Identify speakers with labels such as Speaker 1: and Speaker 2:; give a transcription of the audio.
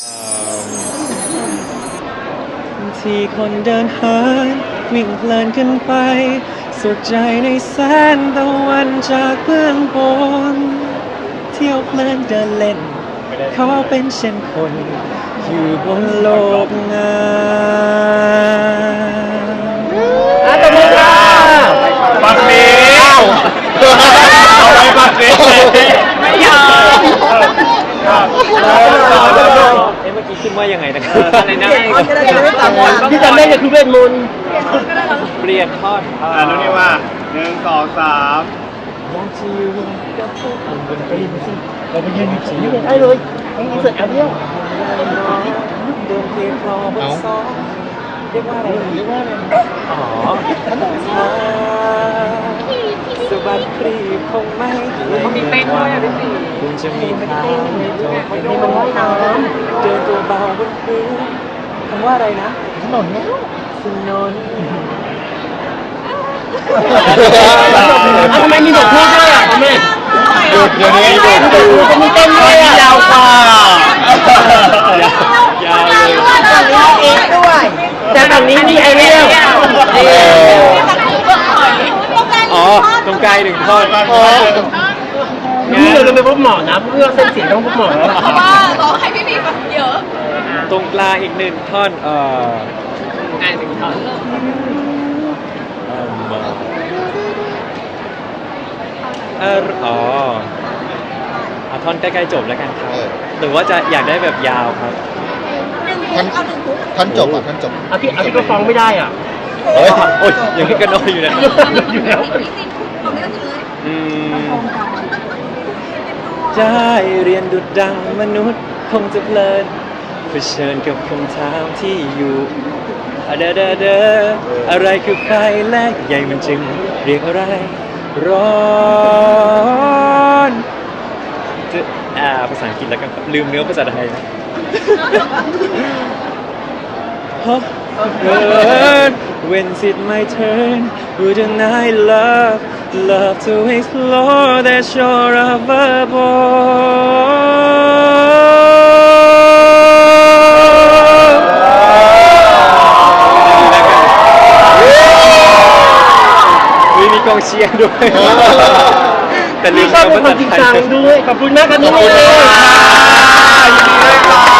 Speaker 1: ที่คนเดินหานวิ่งเพลินขึ้นไป สุดใจในแสนตะวันจากเบื้องบน เที่ยวเพลินเดินเล่น เขาเป็นเช่นคน อยู่บนโลกงาม
Speaker 2: อะตบมือค่ะ
Speaker 3: บักเบลเอาไว้บักเบล
Speaker 2: ไม่ยอม
Speaker 1: เอ๊ะเมื่อกี้ ขึ้นว่ายังไงนะครับ
Speaker 2: อะไรนะพี่จำได้เลยคือเวทมนต์
Speaker 1: เปลี่ยนทอด
Speaker 3: อ่ารู้นี่ว่าหนึ่งสองสาม
Speaker 1: อยากจะอยู่กับพวกคุณบนตีนสิ
Speaker 2: เราไปยืนอยู่ตรงนี้ได้เลยต้องอินเสิร์ตแอปเดียว
Speaker 1: เดินเพียงคลอบนซองเรียกว่าอะไรเรียกว่าอะไรอ๋อสบัดครีบ คงไม่เขามีเต้นด้วยอะพี่ตีคุณจะมีทางไม่โดนไม่โดนว่ายน้ำเดินตัวเบาบนพื้นคำว่าอะไรนะ
Speaker 2: ถนนแล้ว
Speaker 1: ถนน
Speaker 2: ทำไมมีบทพูดด้วยอะแม่
Speaker 3: หยุดเดี๋ยวนี้หยุด
Speaker 2: ดูจะมีเต้นด้วยอะ
Speaker 3: ยาวกว่ายา
Speaker 1: วเลย
Speaker 2: เองด้วยแต่ฝั่งนี้มีไอเรียล
Speaker 1: อ๋อ ตรงกลางหนึ่งท่อน
Speaker 2: อ๋อนี่เราจะไปพบหมอนะเพื่อเส้นเสียงต้องพบหมอ
Speaker 4: เพราะว่าขอให้พี่พีฟังเยอะ
Speaker 1: ตรงกลางอีกหนึ่งท่อนเอ่อ
Speaker 2: อ่านถึงถอน
Speaker 1: เอิ่มเอ่ออ๋อเอาท่อนใกล้ๆจบแล้วกันครับ หรือว่าจะอยากได้แบบยาวครับ
Speaker 5: ท่อนท่อนจบอะท่อนจบ
Speaker 2: เอาพี่เอาพี่ก็ฟ้องไม่ได้อะ
Speaker 1: โอ้ยโอ้ยอย่างนี้ก็น้อยอยู่นะ
Speaker 2: อยู่แล้ว
Speaker 1: อืมได้เรียนดุดดังมนุษย์คงจะเพลินเผชิญกับคำถามที่อยู่อะเดอเดอเดออะไรคือไฟและใหญ่มันจึงเรียกอะไร ร้อนจะอ่าภาษาอังกฤษแล้วกันครับลืมเนื้อภาษาไทย Huh? Burn when's it my turn? Wouldn't I love, love to explore that shore of above มีมีกองเชียร์ด้วย แต่ลื
Speaker 2: พี่
Speaker 1: ม
Speaker 2: ชอบ
Speaker 1: เนื้อ
Speaker 2: เป็น
Speaker 1: ภา
Speaker 2: คน
Speaker 1: ษา
Speaker 2: จริง
Speaker 1: ไท
Speaker 2: จัง
Speaker 1: ย
Speaker 2: ด้วย ขอบคุณมากครับนี่เลย
Speaker 3: ยินดีด้วยค่ะ
Speaker 5: เจริญ